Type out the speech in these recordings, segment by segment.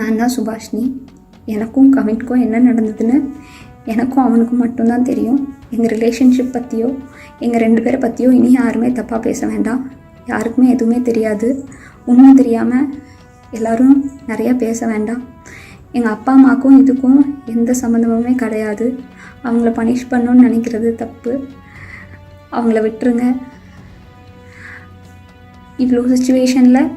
நான் தான் சுபாஷினி. எனக்கும் கவின்க்கும் என்ன நடந்ததுன்னு எனக்கும் அவனுக்கும் மட்டும்தான் தெரியும். எங்கள் ரிலேஷன்ஷிப் பற்றியோ எங்கள் ரெண்டு பேரை பற்றியோ இனி யாருமே தப்பாக பேச வேண்டாம். யாருக்குமே எதுவுமே தெரியாது. உண்மை தெரியாமல் எல்லோரும் நிறையா பேச வேண்டாம். எங்கள் அப்பா அம்மாக்கும் இதுக்கும் எந்த சம்மந்தமுமே கிடையாது. அவங்கள பனிஷ் பண்ணணும்னு நினைக்கிறது தப்பு. அவங்கள விட்டுருங்க. இவ்வளோ சுச்சுவேஷனில்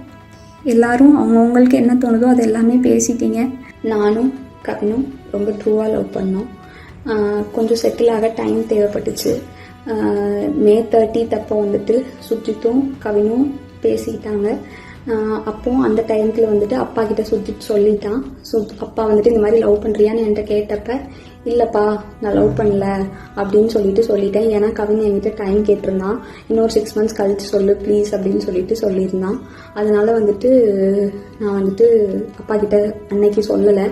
எல்லாரும் அவங்கவுங்களுக்கு என்ன தோணுதோ அது எல்லாமே பேசிட்டீங்க. நானும் கவினும் ரொம்ப ட்ரூவாக லவ் பண்ணோம். கொஞ்சம் செட்டில் ஆக டைம் தேவைப்பட்டுச்சு. மே தேர்ட்டி தப்போ வந்துட்டு சுஜித்தும் கவினும் பேசிட்டாங்க. அப்போது அப்போ அந்த டைம்ல வந்துட்டு அப்பா கிட்ட சுஜித் சொல்லிட்டான். ஸோ அப்பா வந்துட்டு இந்த மாதிரி லவ் பண்ணுறியான்னு என்கிட்ட கேட்டப்ப இல்லைப்பா நான் லவ் பண்ணல அப்படின்னு சொல்லிட்டு சொல்லிட்டேன் ஏன்னா கவின் என்கிட்ட டைம் கேட்டிருந்தான். இன்னொரு சிக்ஸ் மந்த்ஸ் கழிச்சு சொல்லு ப்ளீஸ் அப்படின்னு சொல்லிட்டு சொல்லியிருந்தான். அதனால வந்துட்டு நான் வந்துட்டு அப்பா கிட்ட அன்னைக்கு சொல்லலை.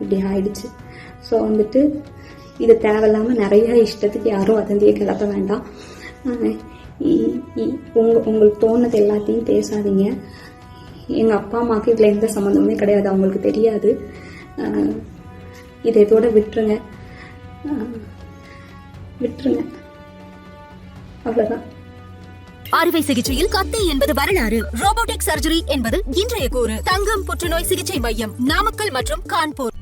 இப்படி ஆயிடுச்சு. ஸோ வந்துட்டு இது தேவையில்லாமல் நிறைய இஷ்டத்துக்கு யாரும் வதந்தியை கிளப்ப வேண்டாம். இ- இ- உங்க உங்களுக்கு தோணுது எல்லாத்தையும் பேசாதீங்க. எங்கள் அப்பா அம்மாவுக்கு இதில் எந்த சம்மந்தமுமே கிடையாது அவங்களுக்கு தெரியாது. இதை இதோட விட்டுருங்க. விட்டுருங்க. அவ்வளோதான் அறுவை சிகிச்சையில் கத்தை என்பது வரலாறு. ரோபோட்டிக் சர்ஜரி என்பது இன்றைய கூறு. தங்கம் புற்றுநோய் சிகிச்சை மையம் நாமக்கல் மற்றும் கான்பூர்.